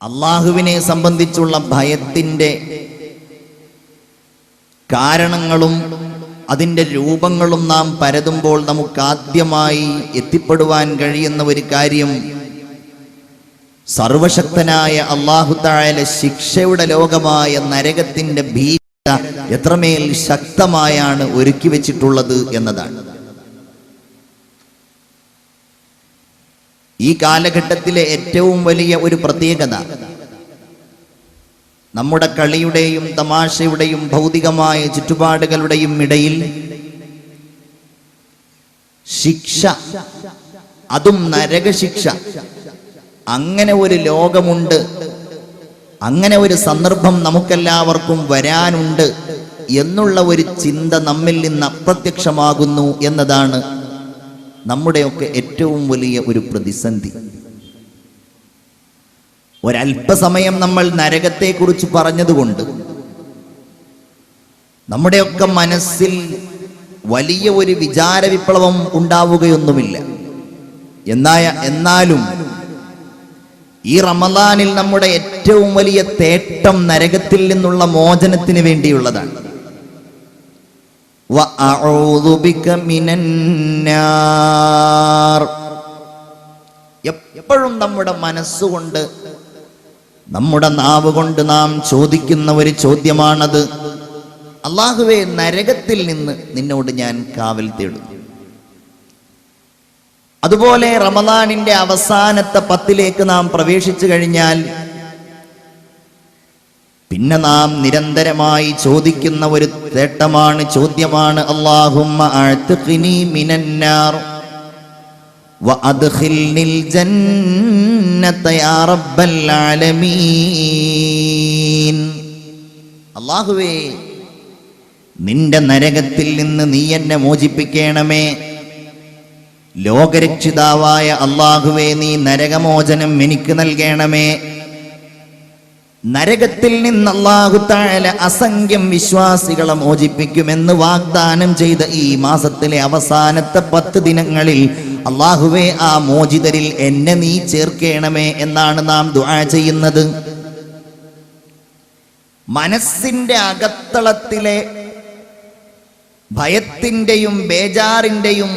അള്ളാഹുവിനെ സംബന്ധിച്ചുള്ള ഭയത്തിന്റെ കാരണങ്ങളും അതിന്റെ രൂപങ്ങളും നാം പരതുമ്പോൾ നമുക്ക് ആദ്യമായി എത്തിപ്പെടുവാൻ കഴിയുന്ന ഒരു കാര്യം സർവശക്തനായ അള്ളാഹു താഴെ ശിക്ഷയുടെ ലോകമായ നരകത്തിന്റെ ഭീകരത എത്രമേൽ ശക്തമായാണ് ഒരുക്കി വെച്ചിട്ടുള്ളത് എന്നതാണ്. ഈ കാലഘട്ടത്തിലെ ഏറ്റവും വലിയ ഒരു പ്രത്യേകത നമ്മുടെ കളിയുടെയും തമാശയുടെയും ഭൗതികമായ ചുറ്റുപാടുകളുടെയും ഇടയിൽ ശിക്ഷ അതും നരകശിക്ഷ. അങ്ങനെ ഒരു ലോകമുണ്ട്. അങ്ങനെ ഒരു സന്ദർഭം നമുക്കെല്ലാവർക്കും വരാനുണ്ട് എന്നുള്ള ഒരു ചിന്ത നമ്മിൽ നിന്ന് അപ്രത്യക്ഷമാകുന്നു എന്നതാണ് നമ്മുടെയൊക്കെ ഏറ്റവും വലിയ ഒരു പ്രതിസന്ധി. ഒരല്പസമയം നമ്മൾ നരകത്തെക്കുറിച്ച് പറഞ്ഞതുകൊണ്ട് നമ്മുടെയൊക്കെ മനസ്സിൽ വലിയ ഒരു വിചാര വിപ്ലവം ഉണ്ടാവുകയൊന്നുമില്ല. എന്നായ എന്നാലും ഈ റമദാനിൽ നമ്മുടെ ഏറ്റവും വലിയ തേട്ടം നരകത്തിൽ നിന്നുള്ള മോചനത്തിന് വേണ്ടിയുള്ളതാണ്. എപ്പോഴും നമ്മുടെ മനസ്സുകൊണ്ട് നമ്മുടെ നാവ് കൊണ്ട് നാം ചോദിക്കുന്ന ഒരു ചോദ്യമാണത്. അള്ളാഹുവെ നരകത്തിൽ നിന്ന് നിന്നോട് ഞാൻ കാവൽ തേടുന്നു. അതുപോലെ റമദാനിന്റെ അവസാനത്തെ പത്തിലേക്ക് നാം പ്രവേശിച്ചു കഴിഞ്ഞാൽ പിന്നെ നാം നിരന്തരമായി ചോദിക്കുന്ന ഒരു തേട്ടമാണ് ചോദ്യമാണ് മിനന്നാർ അള്ളാഹുവേ നിന്റെ നരകത്തിൽ നിന്ന് നീ എന്നെ മോചിപ്പിക്കണമേ. ലോകരക്ഷിതാവായ അള്ളാഹുവേ നീ നരകമോചനം എനിക്ക് നൽകണമേ. നരകത്തിൽ നിന്ന് അള്ളാഹു താഴല അസംഖ്യം വിശ്വാസികളെ മോചിപ്പിക്കുമെന്ന് വാഗ്ദാനം ചെയ്ത ഈ മാസത്തിലെ അവസാനത്തെ പത്ത് ദിനങ്ങളിൽ അള്ളാഹുവെ ആ മോചിതരിൽ എന്നെ നീ ചേർക്കണമേ എന്നാണ് നാം ദുആ ചെയ്യുന്നത്. മനസ്സിന്റെ അകത്തളത്തിലെ ഭയത്തിന്റെയും ബേജാറിന്റെയും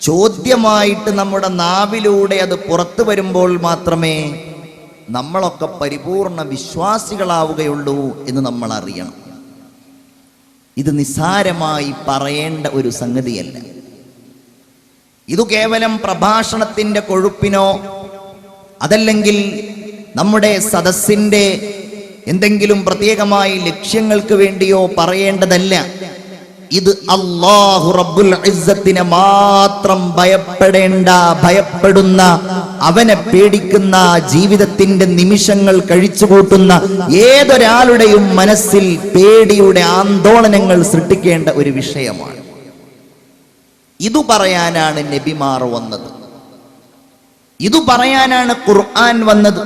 ചോദ്യമായിട്ട് നമ്മുടെ നാവിലൂടെ അത് പുറത്തു വരുമ്പോൾ മാത്രമേ നമ്മളൊക്കെ പരിപൂർണ വിശ്വാസികളാവുകയുള്ളൂ എന്ന് നമ്മൾ അറിയണം. ഇത് നിസ്സാരമായി പറയേണ്ട ഒരു സംഗതിയല്ല. ഇത് കേവലം പ്രഭാഷണത്തിന്റെ കൊഴുപ്പിനോ അതല്ലെങ്കിൽ നമ്മുടെ സദസ്സിന്റെ എന്തെങ്കിലും പ്രത്യേകമായി ലക്ഷ്യങ്ങൾക്ക് വേണ്ടിയോ പറയേണ്ടതല്ല. ഇത് അള്ളാഹു റബ്ബുൽ ഇസ്സത്തിനെ മാത്രം ഭയപ്പെടേണ്ട ഭയപ്പെടുന്ന അവനെ പേടിക്കുന്ന ജീവിതത്തിന്റെ നിമിഷങ്ങൾ കഴിച്ചുകൂട്ടുന്ന ഏതൊരാളുടെയും മനസ്സിൽ പേടിയുടെ ആന്തോളനങ്ങൾ സൃഷ്ടിക്കേണ്ട ഒരു വിഷയമാണ്. ഇതു പറയാനാണ് നബിമാർ വന്നത്. ഇതു പറയാനാണ് ഖുർആൻ വന്നത്.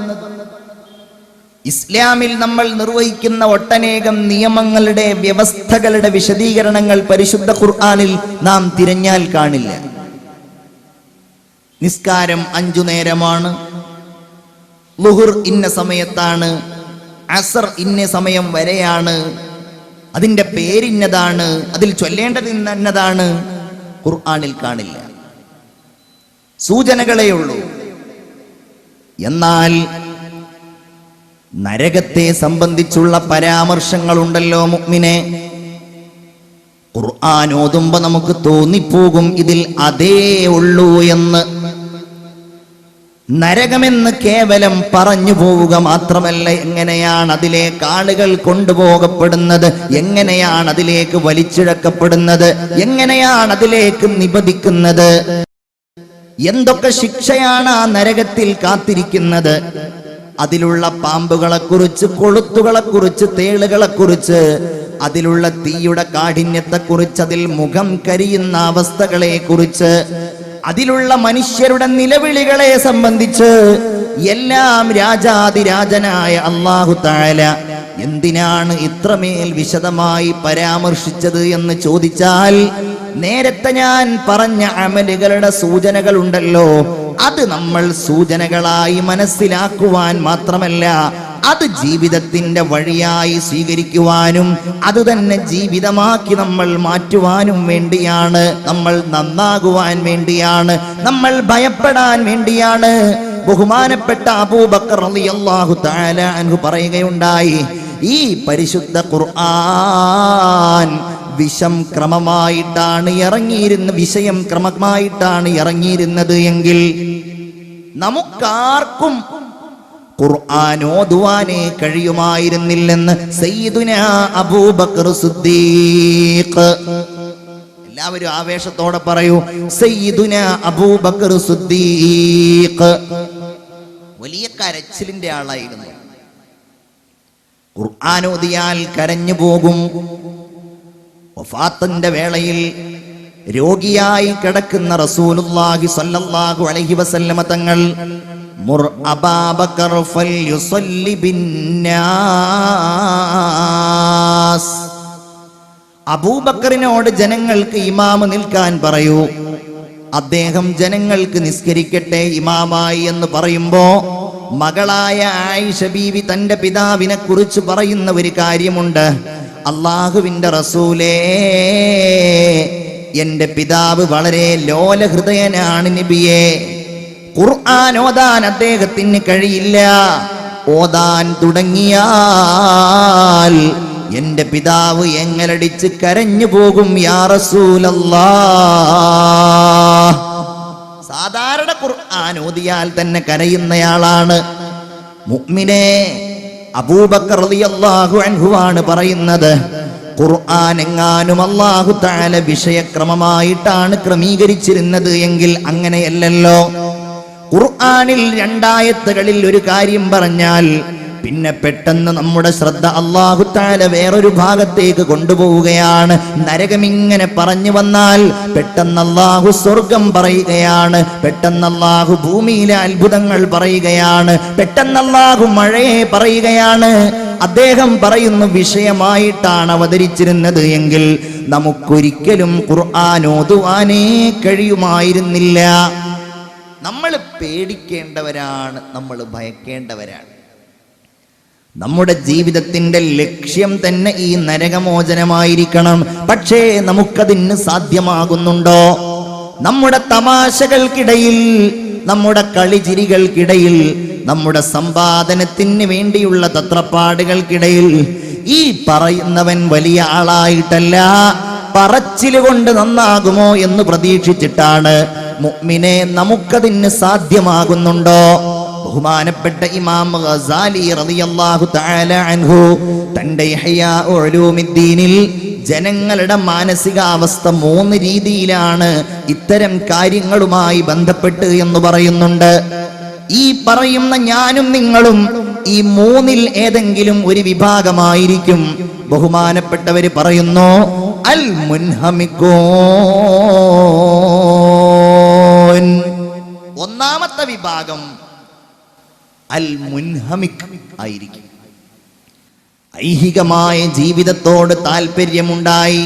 ഇസ്ലാമിൽ നമ്മൾ നിർവഹിക്കുന്ന ഒട്ടനേകം നിയമങ്ങളുടെ വ്യവസ്ഥകളുടെ വിശദീകരണങ്ങൾ പരിശുദ്ധ ഖുർആാനിൽ നാം തിരഞ്ഞാൽ കാണില്ല. നിസ്കാരം അഞ്ചു നേരമാണ്. ലുഹുർ ഇന്ന സമയത്താണ്. അസർ ഇന്ന സമയം വരെയാണ്. അതിന്റെ പേരിന്നതാണ്. അതിൽ ചൊല്ലേണ്ടത് ഇന്നതാണ്. ഖുർആാനിൽ കാണില്ല. സൂചനകളേ ഉള്ളൂ. എന്നാൽ നരകത്തെ സംബന്ധിച്ചുള്ള പരാമർശങ്ങളുണ്ടല്ലോ മുഗ്മിനെ. ഖുർആൻ ഓതുമ്പോ നമുക്ക് തോന്നിപ്പോകും ഇതിൽ അതേ ഉള്ളൂ എന്ന്. നരകമെന്ന് കേവലം പറഞ്ഞു പോവുക മാത്രമല്ല എങ്ങനെയാണ് അതിലേക്ക് ആളുകൾ കൊണ്ടുപോകപ്പെടുന്നത് എങ്ങനെയാണ് അതിലേക്ക് വലിച്ചിഴക്കപ്പെടുന്നത് എങ്ങനെയാണ് അതിലേക്ക് നിബദിക്കുന്നത് എന്തൊക്കെ ശിക്ഷയാണ് ആ നരകത്തിൽ കാത്തിരിക്കുന്നത്. അതിലുള്ള പാമ്പുകളെ കുറിച്ച് കൊളുത്തുകളെ കുറിച്ച് തേളുകളെ കുറിച്ച് അതിലുള്ള തീയുടെ കാഠിന്യത്തെ കുറിച്ച് അതിൽ മുഖം കരിയുന്ന അവസ്ഥകളെ കുറിച്ച് അതിലുള്ള മനുഷ്യരുടെ നിലവിളികളെ സംബന്ധിച്ച് എല്ലാം രാജാതിരാജനായ അള്ളാഹു താല എന്തിനാണ് ഇത്രമേൽ വിശദമായി പരാമർശിച്ചത് എന്ന് ചോദിച്ചാൽ നേരത്തെ ഞാൻ പറഞ്ഞ അമലുകളുടെ സൂചനകളുണ്ടല്ലോ. ഉണ്ടല്ലോ അത് നമ്മൾ സൂചനകളായി മനസ്സിലാക്കുവാൻ മാത്രമല്ല അത് ജീവിതത്തിന്റെ വഴിയായി സ്വീകരിക്കുവാനും അത് തന്നെ ജീവിതമാക്കി നമ്മൾ മാറ്റുവാനും വേണ്ടിയാണ് നമ്മൾ നന്നാകുവാൻ വേണ്ടിയാണ് നമ്മൾ ഭയപ്പെടാൻ വേണ്ടിയാണ്. ബഹുമാനപ്പെട്ട അബൂബക്കർ തആല അൻഹു പറയുകയുണ്ടായി ഈ പരിശുദ്ധ ഖുർആൻ വിഷം ക്രമമായിട്ടാണ് ഇറങ്ങിയിരുന്ന വിഷയം ക്രമമായിട്ടാണ് ഇറങ്ങിയിരുന്നത് എങ്കിൽ നമുക്കാർക്കും ഖുർആൻ ഓതുവാനേ കഴിയുമായിരുന്നില്ലെന്ന് സയ്യിദുന അബൂബക്കർ സിദ്ദീഖ്. എല്ലാവരും ആവേശത്തോടെ പറയൂ സയ്യിദുന അബൂബക്കർ സിദ്ദീഖ്. വലിയ കരച്ചിലിന്റെ ആളായിരുന്നു. ഖുർആൻ ഓതിയാൽ കരഞ്ഞു പോകും വഫാത്തിന്റെ വേളയിൽ രോഗിയായി കിടക്കുന്ന റസൂലുള്ളാഹി സല്ലല്ലാഹു അലൈഹി വസല്ലമ തങ്ങൾ മുർ അബാബക്കർ ഫൽയുസല്ലി ബിന്നാസ് അബൂബക്കറിനോട് ജനങ്ങൾക്ക് ഇമാമ് നിൽക്കാൻ പറയൂ. അദ്ദേഹം ജനങ്ങൾക്ക് നിസ്കരിക്കട്ടെ ഇമാമായി എന്ന് പറയുമ്പോ മകളായ ആയിഷ ബീവി തന്റെ പിതാവിനെ കുറിച്ച് പറയുന്ന ഒരു കാര്യമുണ്ട്. അള്ളാഹുവിന്റെ റസൂലേ എന്റെ പിതാവ് വളരെ ലോലഹൃദയനാണ് നബിയെ. ഖുർആൻ ഓതാൻ അദ്ദേഹത്തിന് കഴിയില്ല. ഓതാൻ തുടങ്ങിയാൽ എന്റെ പിതാവ് എങ്ങലടിച്ച് കരഞ്ഞു പോകും യാ റസൂലല്ലാ സാധാരണ ഖുർആൻ ഓതിയാൽ തന്നെ കരയുന്നയാളാണ്. മുഅ്മിനെ അബൂബക്കർ റളിയല്ലാഹു അൻഹുവാണ് പറയുന്നത്. ഖുർആൻ എങ്ങാനും അല്ലാഹു തആല വിഷയക്രമമായിട്ടാണ് ക്രമീകരിച്ചിരുന്നത് എങ്കിൽ അങ്ങനെയല്ലല്ലോ. ഖുർആാനിൽ രണ്ടായത്തുകളിൽ ഒരു കാര്യം പറഞ്ഞാൽ പിന്നെ പെട്ടെന്ന് നമ്മുടെ ശ്രദ്ധ അള്ളാഹു താല വേറൊരു ഭാഗത്തേക്ക് കൊണ്ടുപോവുകയാണ്. നരകമിങ്ങനെ പറഞ്ഞു വന്നാൽ പെട്ടെന്ന് അള്ളാഹു സ്വർഗം പറയുകയാണ്. പെട്ടെന്ന് അള്ളാഹു ഭൂമിയിലെ അത്ഭുതങ്ങൾ പറയുകയാണ്. പെട്ടെന്ന് അള്ളാഹു മഴയെ പറയുകയാണ്. അദ്ദേഹം പറയുന്ന വിഷയമായിട്ടാണ് അവതരിച്ചിരുന്നത് എങ്കിൽ നമുക്കൊരിക്കലും ഖുർആൻ ഓതുവാനേ കഴിയുമായിരുന്നില്ല. നമ്മൾ പേടിക്കേണ്ടവരാണ് നമ്മൾ ഭയക്കേണ്ടവരാണ്. നമ്മുടെ ജീവിതത്തിന്റെ ലക്ഷ്യം തന്നെ ഈ നരകമോചനമായിരിക്കണം. പക്ഷേ നമുക്കതിന് സാധ്യമാകുന്നുണ്ടോ? നമ്മുടെ തമാശകൾക്കിടയിൽ നമ്മുടെ കളിചിരികൾക്കിടയിൽ നമ്മുടെ സമ്പാദനത്തിന് വേണ്ടിയുള്ള തത്രപ്പാടുകൾക്കിടയിൽ ഈ പറയുന്നവൻ വലിയ ആളായിട്ടല്ല പറച്ചിലുകൊണ്ട് നന്നാകുമോ എന്ന് പ്രതീക്ഷിച്ചിട്ടാണ് മുഗ്മിനെ നമുക്കതിന് സാധ്യമാകുന്നുണ്ടോ? ബഹുമാനപ്പെട്ട ഇമാം ഗസാലി റളിയല്ലാഹു തആല അൻഹു തന്റെ ഇഹ്യാ ഉലൂമിദ്ദീനിൽ ജനങ്ങളുടെ മാനസികാവസ്ഥ മൂന്ന് രീതിയിലാണ് ഇത്തരം കാര്യങ്ങളുമായി ബന്ധപ്പെട്ട് എന്ന് പറയുന്നുണ്ട്. ഈ പറയുന്ന ഞാനും നിങ്ങളും ഈ മൂന്നിൽ ഏതെങ്കിലും ഒരു വിഭാഗമായിരിക്കും. ബഹുമാനപ്പെട്ടവര് പറയുന്നു അൽ മുൻഹമിക്കോൻ. ഒന്നാമത്തെ വിഭാഗം അൽ മുൻഹമിക് ആയിരിക്കും. ഐഹികമായ ജീവിതത്തോട് താല്പര്യമുണ്ടായി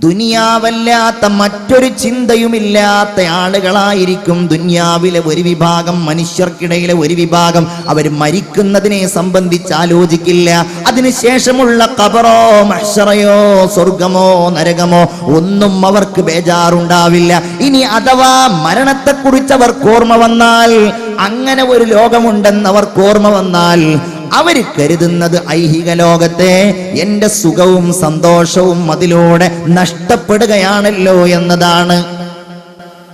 ദുനിയാവല്ലാത്ത മറ്റൊരു ചിന്തയുമില്ലാത്ത ആളുകളായിരിക്കും ദുനിയാവിലെ ഒരു വിഭാഗം മനുഷ്യർക്കിടയിലെ ഒരു വിഭാഗം. അവർ മരിക്കുന്നതിനെ സംബന്ധിച്ച് ആലോചിക്കില്ല. അതിനുശേഷമുള്ള കബറോ മഷറയോ സ്വർഗമോ നരകമോ ഒന്നും അവർക്ക് ബേജാറുണ്ടാവില്ല. ഇനി അഥവാ മരണത്തെക്കുറിച്ച് അവർക്ക് ഓർമ്മ വന്നാൽ അങ്ങനെ ഒരു ലോകമുണ്ടെന്ന് അവർക്ക് ഓർമ്മ വന്നാൽ അവർ കരുതുന്നത് ഐഹിക ലോകത്തെ എന്റെ സുഖവും സന്തോഷവും അതിലൂടെ നഷ്ടപ്പെടുകയാണല്ലോ എന്നതാണ്.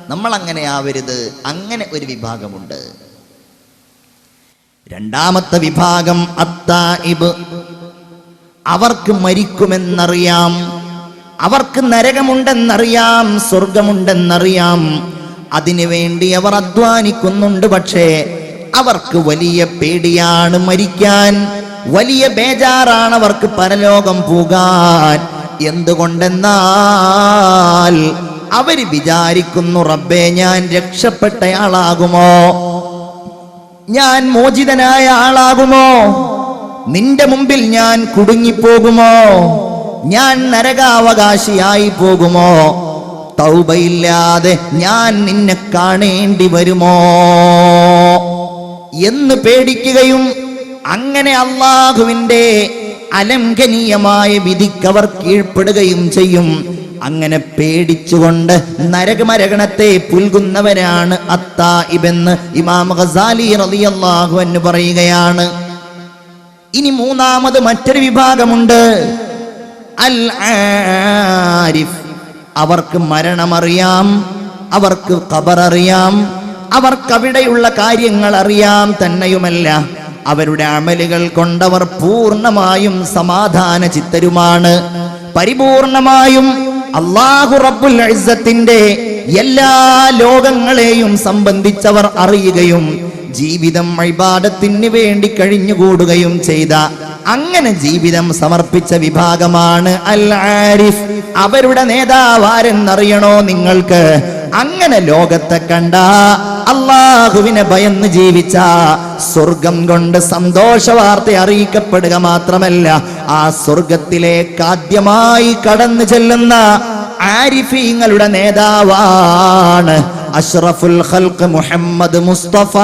നമ്മൾ അങ്ങനെ ആവരുത്. അങ്ങനെ ഒരു വിഭാഗമുണ്ട്. രണ്ടാമത്തെ വിഭാഗം അത്തായിബ് അവർക്ക് മരിക്കുമെന്നറിയാം. അവർക്ക് നരകമുണ്ടെന്നറിയാം സ്വർഗമുണ്ടെന്നറിയാം. അതിനുവേണ്ടി അവർ അധ്വാനിക്കുന്നുണ്ട് പക്ഷേ അവർക്ക് വലിയ പേടിയാണ് മരിക്കാൻ. വലിയ ബേജാറാണ് അവർക്ക് പരലോകം പോകാൻ. എന്തുകൊണ്ടെന്നാൽ അവർ വിചാരിക്കുന്നു റബ്ബെ ഞാൻ രക്ഷപ്പെട്ടയാളാകുമോ? ഞാൻ മോചിതനായ ആളാകുമോ? നിന്റെ മുമ്പിൽ ഞാൻ കുടുങ്ങിപ്പോകുമോ? ഞാൻ നരകാവകാശിയായി പോകുമോ? തൗബയില്ലാതെ ഞാൻ നിന്നെ കാണേണ്ടി വരുമോ? എന്ന് പേടിക്കുകയും അങ്ങനെ അള്ളാഹുവിന്റെ അലംഘനീയമായ വിധിക്കവർ കീഴ്പ്പെടുകയും ചെയ്യും. അങ്ങനെ പേടിച്ചുകൊണ്ട് നരകമരകണത്തെ പുൽകുന്നവരാണ് അത്തായിബെന്ന് ഇമാം ഖസാലി റളിയല്ലാഹു അൻഹു പറയുകയാണ്. ഇനി മൂന്നാമത് മറ്റൊരു വിഭാഗമുണ്ട്. അൽ ആരിഫ് അവർക്ക് മരണമറിയാം അവർക്ക് ഖബററിയാം അവർക്ക് അവിടെയുള്ള കാര്യങ്ങൾ അറിയാം തന്നെയുമല്ല. അവരുടെ അമലുകൾ കൊണ്ടവർ പൂർണമായും സമാധാന ചിത്തരുമാണ്. പരിപൂർണമായും അള്ളാഹു റബ്ബുൽ ഇസ്സത്തിന്റെ എല്ലാ ലോകങ്ങളെയും സംബന്ധിച്ചവർ അറിയുകയും ജീവിതം ഇബാദത്തിന് വേണ്ടി കഴിഞ്ഞുകൂടുകയും ചെയ്ത അങ്ങനെ ജീവിതം സമർപ്പിച്ച വിഭാഗമാണ് അൽ ആരിഫ്. അവരുടെ നേതാവാരെന്നറിയണോ നിങ്ങൾക്ക്? അങ്ങനെ ലോകത്തെ കണ്ട അള്ളാഹുവിനെ ഭയന്ന് ജീവിച്ച സ്വർഗം കൊണ്ട് സന്തോഷ വാർത്ത അറിയിക്കപ്പെടുക മാത്രമല്ല ആ സ്വർഗത്തിലേക്ക് ആദ്യമായി കടന്നു ചെല്ലുന്ന ആരിഫീങ്ങളുടെ നേതാവാണ് അഷ്റഫുൽ ഖൽഖ് മുഹമ്മദ് മുസ്തഫ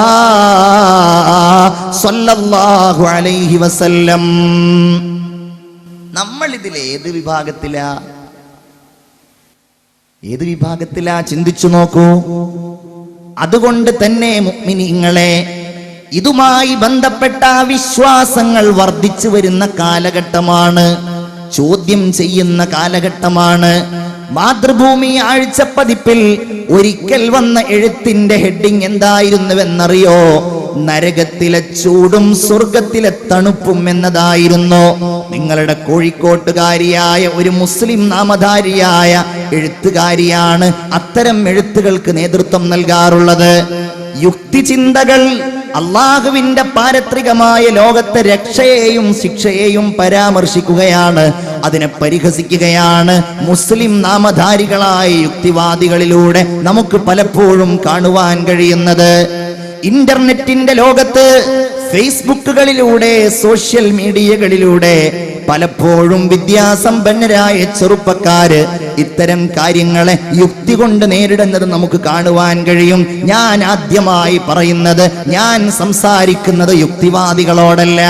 സല്ലല്ലാഹു അലൈഹി വസല്ലം. നമ്മൾ ഇതിൽ ഏത് വിഭാഗത്തിലാ? ഏത് വിഭാഗത്തിലാ ചിന്തിച്ചു നോക്കൂ? അതുകൊണ്ട് തന്നെ മുഅ്മിനീങ്ങളെ ഇതുമായി ബന്ധപ്പെട്ട വിശ്വാസങ്ങൾ വർദ്ധിച്ചു വരുന്ന കാലഘട്ടമാണ്. ചോദ്യം ചെയ്യുന്ന കാലഘട്ടമാണ്. മാതൃഭൂമി ആഴ്ചപ്പതിപ്പിൽ ഒരിക്കൽ വന്ന എഴുത്തിന്റെ ഹെഡിങ് എന്തായിരുന്നുവെന്നറിയോ? നരകത്തിലെ ചൂടും സ്വർഗത്തിലെ തണുപ്പും എന്നതായിരുന്നു. നിങ്ങളുടെ കോഴിക്കോട്ടുകാരിയായ ഒരു മുസ്ലിം നാമധാരിയായ എഴുത്തുകാരിയാണ് അത്തരം എഴുത്തുകൾക്ക് നേതൃത്വം നൽകാറുള്ളത്. യുക്തിചിന്തകൾ അള്ളാഹുവിന്റെ പാരത്രികമായ ലോകത്തെ രക്ഷയെയും ശിക്ഷയെയും പരാമർശിക്കുകയാണ് അതിനെ പരിഹസിക്കുകയാണ്. മുസ്ലിം നാമധാരികളായ യുക്തിവാദികളിലൂടെ നമുക്ക് പലപ്പോഴും കാണുവാൻ കഴിയുന്നത്. ഇന്റർനെറ്റിന്റെ ലോകത്ത് ഫേസ്ബുക്കുകളിലൂടെ സോഷ്യൽ മീഡിയകളിലൂടെ പലപ്പോഴും വിദ്യാസമ്പന്നരായ ചെറുപ്പക്കാര് ഇത്തരം കാര്യങ്ങളെ യുക്തി കൊണ്ട് നേരിടുന്നത് നമുക്ക് കാണുവാൻ കഴിയും. ഞാൻ ആദ്യമായി പറയുന്നത് ഞാൻ സംസാരിക്കുന്നത് യുക്തിവാദികളോടല്ല.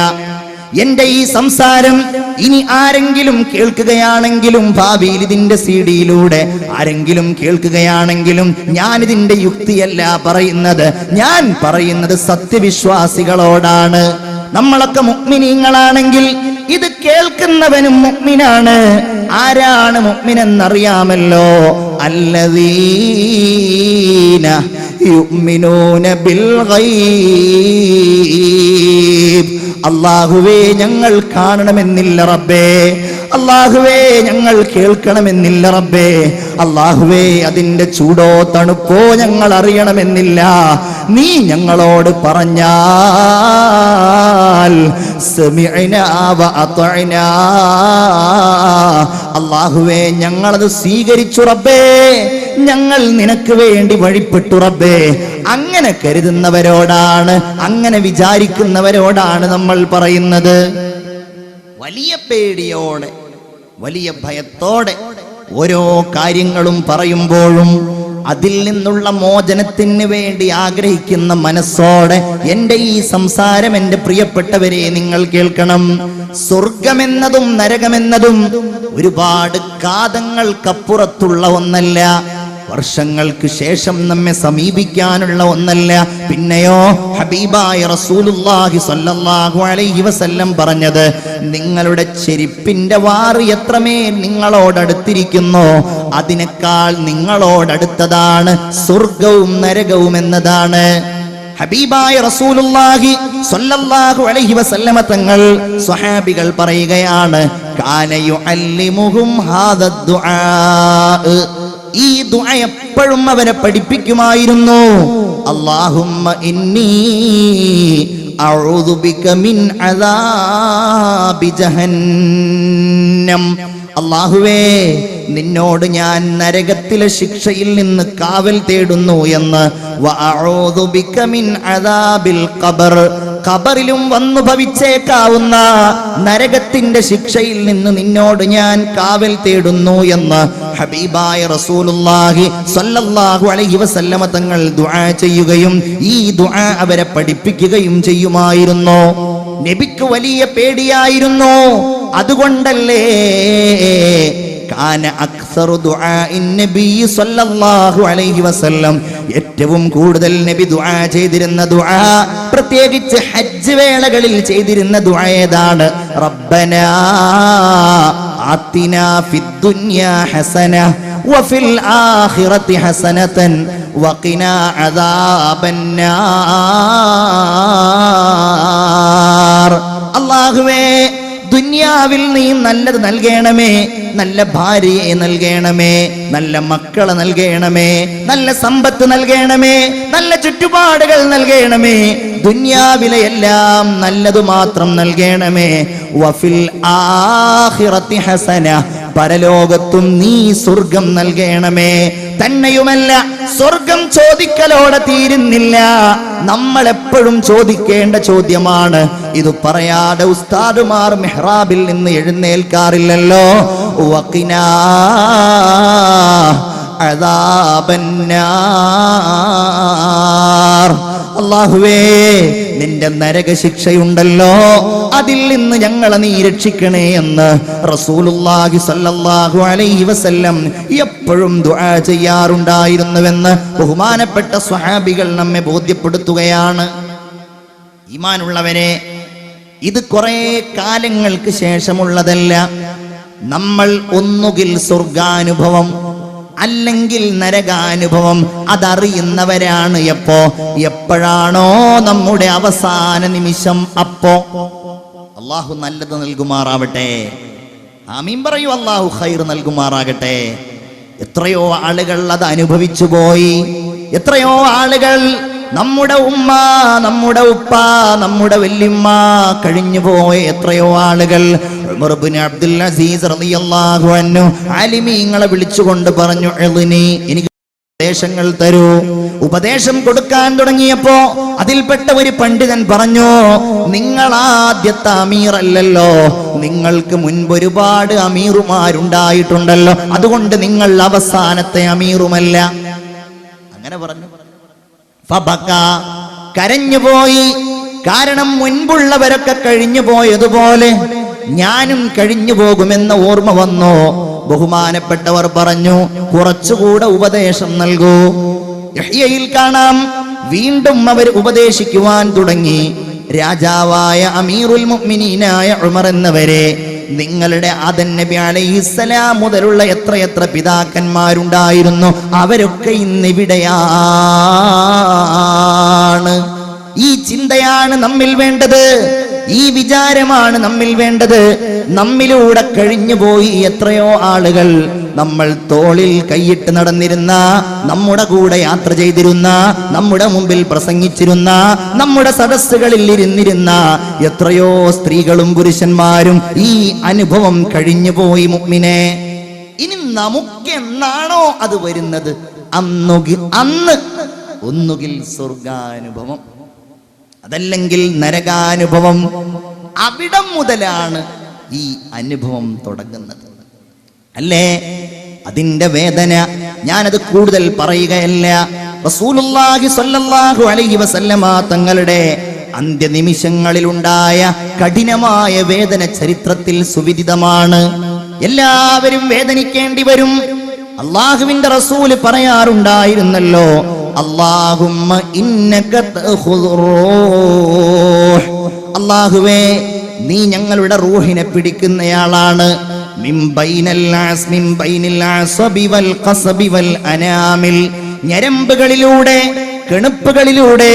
എന്റെ ഈ സംസാരം ഇനി ആരെങ്കിലും കേൾക്കുകയാണെങ്കിലും ഭാവിയിൽ ഇതിന്റെ സി ഡിയിലൂടെ ആരെങ്കിലും കേൾക്കുകയാണെങ്കിലും ഞാൻ ഇതിന്റെ യുക്തിയല്ല പറയുന്നത്. ഞാൻ പറയുന്നത് സത്യവിശ്വാസികളോടാണ്. നമ്മളൊക്കെ മുക്മിനീങ്ങളാണെങ്കിൽ ഇത് കേൾക്കുന്നവനും മുക്മിനാണ് ആരാണ് മുക്മിനെന്നറിയാമല്ലോ അല്ലദീന യുഗ്മിനൂന ബിൽ അള്ളാഹുവേ ഞങ്ങൾ കാണണമെന്നില്ല റബ്ബേ. അള്ളാഹുവേ ഞങ്ങൾ കേൾക്കണമെന്നില്ല റബ്ബേ. അള്ളാഹുവേ അതിന്റെ ചൂടോ തണുപ്പോ ഞങ്ങൾ അറിയണമെന്നില്ല. നീ ഞങ്ങളോട് പറഞ്ഞാൽ. അള്ളാഹുവേ ഞങ്ങളത് സ്വീകരിച്ചു റബ്ബേ. ഞങ്ങൾ നിനക്ക് വേണ്ടി വഴിപ്പെട്ടു റബ്ബേ. അങ്ങനെ കരുതുന്നവരോടാണ് അങ്ങനെ വിചാരിക്കുന്നവരോടാണ് നമ്മൾ പറയുന്നത്. വലിയ പേടിയോടെ വലിയ ഭയത്തോടെ ഓരോ കാര്യങ്ങളും പറയുമ്പോഴും അതിൽ നിന്നുള്ള മോചനത്തിന് വേണ്ടി ആഗ്രഹിക്കുന്ന മനസ്സോടെ എന്റെ ഈ സംസാരം എന്റെ പ്രിയപ്പെട്ടവരെ നിങ്ങൾ കേൾക്കണം. സ്വർഗമെന്നതും നരകമെന്നതും ഒരുപാട് കാതങ്ങൾക്കപ്പുറത്തുള്ള ഒന്നല്ല. വർഷങ്ങൾക്ക് ശേഷം നമ്മെ സമീപിക്കാനുള്ള ഒന്നല്ല. പിന്നെയോ ഹബീബായ റസൂലുല്ലാഹി സ്വല്ലല്ലാഹു അലൈഹി വസല്ലം പറഞ്ഞത് നിങ്ങളുടെ ചെരിപ്പിന്റെ വാറ് എത്രമേൽ നിങ്ങളോടടുത്തിരിക്കുന്നു? അതിനേക്കാൾ നിങ്ങളോടടുത്തതാണ് സ്വർഗവും നരകവും എന്നതാണ് ഹബീബായ റസൂലുള്ളാഹി സ്വല്ലല്ലാഹു അലൈഹി വസല്ലമ തങ്ങൾ സ്വഹാബികൾ പറയുകയാണ് കാന യുഅല്ലിമുഹും ഹാദ ദുആ. ഈ ദുആ എപ്പോഴും അവരെ പഠിപ്പിക്കുമായിരുന്നു. അല്ലാഹുമ്മ ഇന്നി അഊദു ബിക മിൻ അദാബി ജഹന്നം. അള്ളാഹുവേ നിന്നോട് ഞാൻ നരകത്തിലെ ശിക്ഷയിൽ നിന്ന് കാവൽ തേടുന്നു എന്ന്. ഖബറിലും വന്നു ഭവിച്ചേക്കാവുന്ന നരകത്തിന്റെ ശിക്ഷയിൽ നിന്ന് നിന്നോട് ഞാൻ കാവൽ തേടുന്നു എന്ന്. ഹബീബായ സ്വല്ലല്ലാഹു അലൈഹി വസല്ലമ തങ്ങൾ ദുആ ചെയ്യുകയും ഈ ദുആ അവരെ പഠിപ്പിക്കുകയും ചെയ്യുമായിരുന്നു. നബിക്ക് വലിയ പേടിയായിരുന്നു. അതുകൊണ്ടല്ലേ ഏറ്റവും കൂടുതൽ നബി ദുആ ചെയ്തിരുന്ന ദുആ പ്രത്യേകിച്ച് ഹജ്ജ് വേളകളിൽ ചെയ്തിരുന്ന ദുആ ഏതാണ്? റബ്ബന ആത്തിന ഫിദ്ദുനിയാ ഹസന വഫിൽ ആഖിറതി ഹസനതൻ വഖിനാ അദാബന്നാർ. അല്ലാഹുവേ ദുന്യാവിൽ നീ നല്ലത് നൽകണമേ നല്ല ഭാര്യയെ നൽകണമേ നല്ല മക്കളെ നൽകണമേ നല്ല സമ്പത്ത് നൽകണമേ നല്ല ചുറ്റുപാടുകൾ നൽകണമേ ദുന്യാവിലെ എല്ലാം നല്ലതു മാത്രം നൽകണമേ. വഫിൽ ആഖിറത്തി ഹസന പരലോകത്തും നീ സ്വർഗം നൽകണമേ. തന്നെയുമല്ല സ്വർഗം ചോദിക്കലോടെ തീരുന്നില്ല. നമ്മൾ എപ്പോഴും ചോദിക്കേണ്ട ചോദ്യമാണ് ഇത് പറയാതെ ഉസ്താദുമാർ മെഹ്റാബിൽ നിന്ന് എഴുന്നേൽക്കാറില്ലല്ലോ. വക്കിനാ അള്ളാഹുവേ നിന്റെ നരക ശിക്ഷയുണ്ടല്ലോ. അതിൽ നിന്ന് ഞങ്ങളെ നീ രക്ഷിക്കണേ എന്ന് റസൂലുള്ളാഹി സല്ലല്ലാഹു അലൈഹി വസല്ലം എപ്പോഴും ദുആ ചെയ്യാറുണ്ടായിരുന്നുവെന്ന് ബഹുമാനപ്പെട്ട സ്വഹാബികൾ നമ്മെ ബോധ്യപ്പെടുത്തുകയാണ്. ഈമാനുള്ളവരെ ഇത് കുറേ കാലങ്ങൾക്ക് ശേഷമുള്ളതല്ല. നമ്മൾ ഒന്നുകിൽ സ്വർഗാനുഭവം അല്ലെങ്കിൽ നരകാനുഭവം അതറിയുന്നവരാണ് എപ്പോ? എപ്പോഴാണോ നമ്മുടെ അവസാന നിമിഷം അപ്പോ? അള്ളാഹു നല്ലത് നൽകുമാറാവട്ടെ. ആമീൻ പറയൂ അള്ളാഹു ഖൈർ നൽകുമാറാകട്ടെ. എത്രയോ ആളുകൾ അത് അനുഭവിച്ചു പോയി. എത്രയോ ആളുകൾ നമ്മുടെ ഉമ്മ നമ്മുടെ ഉപ്പ നമ്മുടെ വല്യമ്മ കഴിഞ്ഞു പോയ എത്രയോ ആളുകൾ. അബ്ദുൽ അസീസ് റളിയല്ലാഹു അൻഹു ആലിമീങ്ങളെ വിളിച്ചുകൊണ്ട് പറഞ്ഞു എളിനി എനിക്ക് ഉപദേശങ്ങൾ തരൂ. ഉപദേശം കൊടുക്കാൻ തുടങ്ങിയപ്പോ അതിൽപ്പെട്ട ഒരു പണ്ഡിതൻ പറഞ്ഞു നിങ്ങൾ ആദ്യത്തെ അമീർ അല്ലല്ലോ. നിങ്ങൾക്ക് മുൻപ് ഒരുപാട് അമീറുമാരുണ്ടായിട്ടുണ്ടല്ലോ. അതുകൊണ്ട് നിങ്ങൾ അവസാനത്തെ അമീറുമല്ല. അങ്ങനെ പറഞ്ഞു. കരഞ്ഞുപോയി കാരണം മുൻപുള്ളവരൊക്കെ കഴിഞ്ഞു പോയതുപോലെ ഞാനും കഴിഞ്ഞു പോകുമെന്ന ഓർമ്മ വന്നു. ബഹുമാനപ്പെട്ടവർ പറഞ്ഞു കുറച്ചുകൂടെ ഉപദേശം നൽകൂ. യഹ്യയിൽ കാണാം. വീണ്ടും അവർ ഉപദേശിക്കുവാൻ തുടങ്ങി. രാജാവായ അമീറുൽ മുഅ്മിനീനായ ഉമർ എന്നവരെ നിങ്ങളുടെ ആദൻ നബി അലൈഹിസ്സലാം മുതലുള്ള എത്രയെത്ര പിതാക്കന്മാരുണ്ടായിരുന്നു? അവരൊക്കെ ഇന്നിവിടെയാണ് ഈ ചിന്തയാണ് നമ്മിൽ വേണ്ടത്. ഈ വിചാരമാണ് നമ്മിൽ വേണ്ടത്. നമ്മിലൂടെ കഴിഞ്ഞുപോയി എത്രയോ ആളുകൾ നമ്മൾ തോളിൽ കൈയിട്ട് നടന്നിരുന്ന നമ്മുടെ കൂടെ യാത്ര ചെയ്തിരുന്ന നമ്മുടെ മുമ്പിൽ പ്രസംഗിച്ചിരുന്ന നമ്മുടെ സദസ്സുകളിൽ ഇരുന്നിരുന്ന എത്രയോ സ്ത്രീകളും പുരുഷന്മാരും ഈ അനുഭവം കഴിഞ്ഞുപോയി മുമ്മിനെ. ഇനി നമുക്ക് എന്നാണോ അത് വരുന്നത്? അന്നുകിൽ അന്ന് ഒന്നുകിൽ സ്വർഗാനുഭവം. അതല്ലെങ്കിൽ നരകാനുഭവം അവിടം മുതലാണ് ഈ അനുഭവം തുടങ്ങുന്നത്. അല്ലേ? അതിന്റെ വേദന ഞാനത് കൂടുതൽ പറയുകയല്ല. റസൂലുള്ളാഹി സ്വല്ലല്ലാഹു അലൈഹി വസല്ലമ തങ്ങളുടെ കഠിനമായ വേദന ചരിത്രത്തിൽ സുവിദിതമാണ്. എല്ലാവരും വേദനിക്കേണ്ടി വരും. അള്ളാഹുവിന്റെ റസൂൽ പറയാറുണ്ടായിരുന്നല്ലോ അള്ളാഹുവേ നീ ഞങ്ങളുടെ റൂഹിനെ പിടിക്കുന്നയാളാണ്. ഞരമ്പുകളിലൂടെ കെണുപ്പുകളിലൂടെ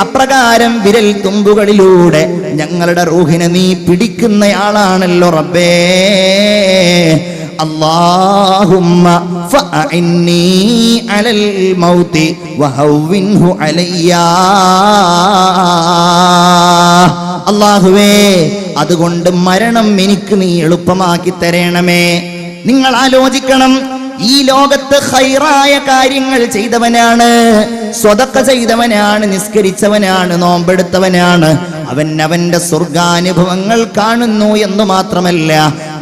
അപ്രകാരം വിരൽ തുമ്പുകളിലൂടെ ഞങ്ങളുടെ റൂഹിനെ നീ പിടിക്കുന്നയാളാണല്ലോ റബ്ബേ. اللهم فأعني على الموت وهونه علي അള്ളാഹുവേ അതുകൊണ്ട് മരണം എനിക്ക് നീ എളുപ്പമാക്കി തരണമേ നിങ്ങൾ ആലോചിക്കണം ഈ ലോകത്ത് ഹൈറായ കാര്യങ്ങൾ ചെയ്തവനാണ് സ്വതക്ക ചെയ്തവനാണ് നിസ്കരിച്ചവനാണ് നോമ്പെടുത്തവനാണ് അവൻ അവന്റെ സ്വർഗാനുഭവങ്ങൾ കാണുന്നു എന്ന് മാത്രമല്ല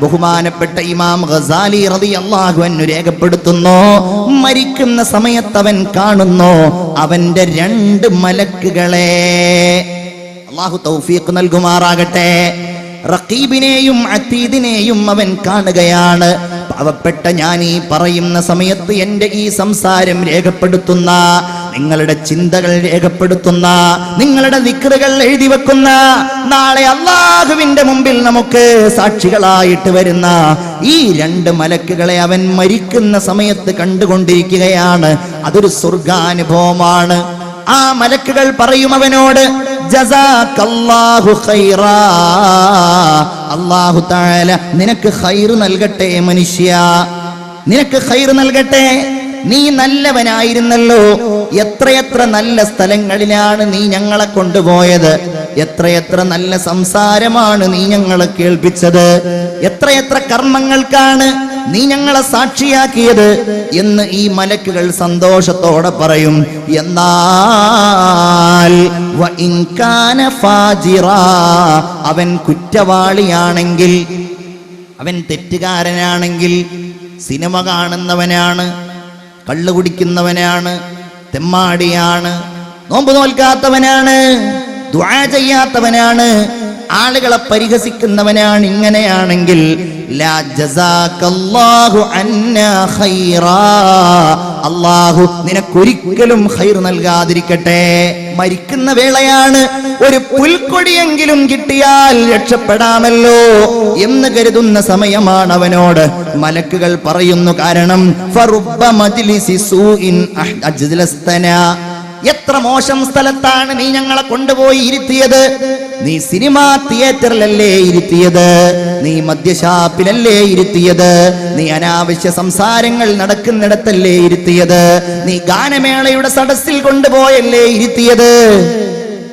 ബഹുമാനപ്പെട്ട ഇമാം ഗസാലി റതി അള്ളാഹു അന്നു രേഖപ്പെടുത്തുന്നു മരിക്കുന്ന സമയത്ത് അവൻ കാണുന്നു അവന്റെ രണ്ട് മലക്കുകളെ. അള്ളാഹു തൗഫീഖ് നൽകുമാറാകട്ടെ. റഖീബിനെയും അതീദിനെയും അവൻ കാണുകയാണ്. പാവപ്പെട്ട ഞാൻ ഈ പറയുന്ന സമയത്ത് എന്റെ ഈ സംസാരം രേഖപ്പെടുത്തുന്ന നിങ്ങളുടെ ചിന്തകൾ രേഖപ്പെടുത്തുന്ന നിങ്ങളുടെ വിക്രുകൾ എഴുതി വെക്കുന്ന നാളെ അള്ളാഹുവിന്റെ മുമ്പിൽ നമുക്ക് സാക്ഷികളായിട്ട് വരുന്ന ഈ രണ്ട് മലക്കുകളെ അവൻ മരിക്കുന്ന സമയത്ത് കണ്ടുകൊണ്ടിരിക്കുകയാണ്. അതൊരു സ്വർഗാനുഭവമാണ്. ആ മലക്കുകൾ പറയും അവനോട് അള്ളാഹു താല നിനക്ക് ഖൈർ നൽകട്ടെ മനുഷ്യ. നിനക്ക് ഖൈർ നൽകട്ടെ. നീ നല്ലവനായിരുന്നല്ലോ. എത്രയെത്ര നല്ല സ്ഥലങ്ങളിലാണ് നീ ഞങ്ങളെ കൊണ്ടുപോയത്. എത്രയെത്ര നല്ല സംസാരമാണ് നീ ഞങ്ങളെ കേൾപ്പിച്ചത്. എത്രയെത്ര കർമ്മങ്ങൾക്കാണ് നീ ഞങ്ങളെ സാക്ഷിയാക്കിയത് എന്ന് ഈ മലക്കുകൾ സന്തോഷത്തോടെ പറയും. എന്നാൽ അവൻ കുറ്റവാളിയാണെങ്കിൽ അവൻ തെറ്റുകാരനാണെങ്കിൽ സിനിമ കാണുന്നവനാണ്. കള്ളു കുടിക്കുന്നവനാണ് തെമ്മാടിയാണ് നോമ്പ് നോൽക്കാത്തവനാണ് ദ്വാ ചെയ്യാത്തവനാണ് ആളുകളെ പരിഹസിക്കുന്നവനാണ് ഇങ്ങനെയാണെങ്കിൽ അള്ളാഹു നിനക്കൊരിക്കലും ഹൈർ നൽകാതിരിക്കട്ടെ. മരിക്കുന്ന വേളയാണ് ഒരു പുൽക്കൊടിയെങ്കിലും കിട്ടിയാൽ രക്ഷപ്പെടാമല്ലോ എന്ന് കരുതുന്ന സമയമാണ് അവനോട് മലക്കുകൾ പറയുന്നു കാരണം എത്ര മോശം സ്ഥലത്താണ് നീ ഞങ്ങളെ കൊണ്ടുപോയി ഇരുത്തിയത്? നീ സിനിമാ തിയേറ്ററിലല്ലേ ഇരുത്തിയത്? നീ മദ്യഷാപ്പിലല്ലേ ഇരുത്തിയത്? നീ അനാവശ്യ സംസാരങ്ങൾ നടക്കുന്നിടത്തല്ലേ ഇരുത്തിയത്? നീ ഗാനമേളയുടെ സദസ്സിൽ കൊണ്ടുപോയല്ലേ ഇരുത്തിയത്?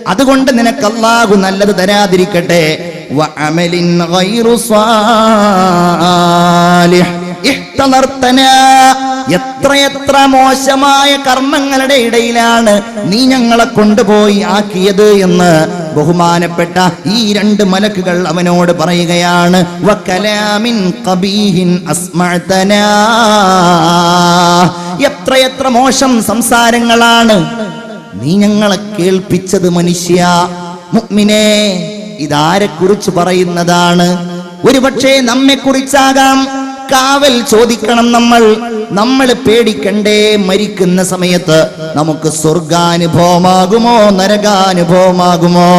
അതുകൊണ്ട് നിനക്ക് അല്ലാഹു നല്ലത് തരാതിരിക്കട്ടെ. ഇഹ്തളർത്തന. എത്രയെത്ര മോശമായ കർമ്മങ്ങളുടെ ഇടയിലാണ് നീ ഞങ്ങളെ കൊണ്ടുപോയി ആക്കിയത് എന്ന് ബഹുമാനപ്പെട്ട ഈ രണ്ട് മലക്കുകൾ അവനോട് പറയുകയാണ്. എത്രയെത്ര മോശം സംസാരങ്ങളാണ്. നീ ഞങ്ങളെ കേൾപ്പിച്ചത് മനുഷ്യ. മുഗ്മിനെ ഇതാരെ കുറിച്ച് പറയുന്നതാണ്? ഒരുപക്ഷെ നമ്മെ കുറിച്ചാകാം കാവൽ ചോദിക്കണം നമ്മൾ. നമ്മൾ പേടിക്കണ്ടേ മരിക്കുന്ന സമയത്ത് നമുക്ക് സ്വർഗാനുഭവമാകുമോ നരകാനുഭവമാകുമോ?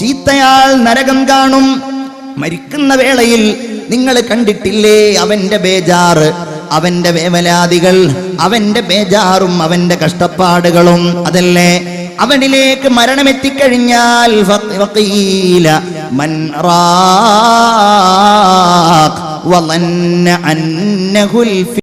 ചീത്തയാൾ നരകം കാണും. മരിക്കുന്ന വേളയിൽ നിങ്ങൾ കണ്ടിട്ടില്ലേ അവന്റെ ബേജാറ് അവന്റെ വേവലാദികൾ അവന്റെ ബേജാറും അവന്റെ കഷ്ടപ്പാടുകളും അതല്ലേ? അവനിലേക്ക് മരണമെത്തിക്കഴിഞ്ഞാൽ മൻ റാഖ്. وظن عنه الفرق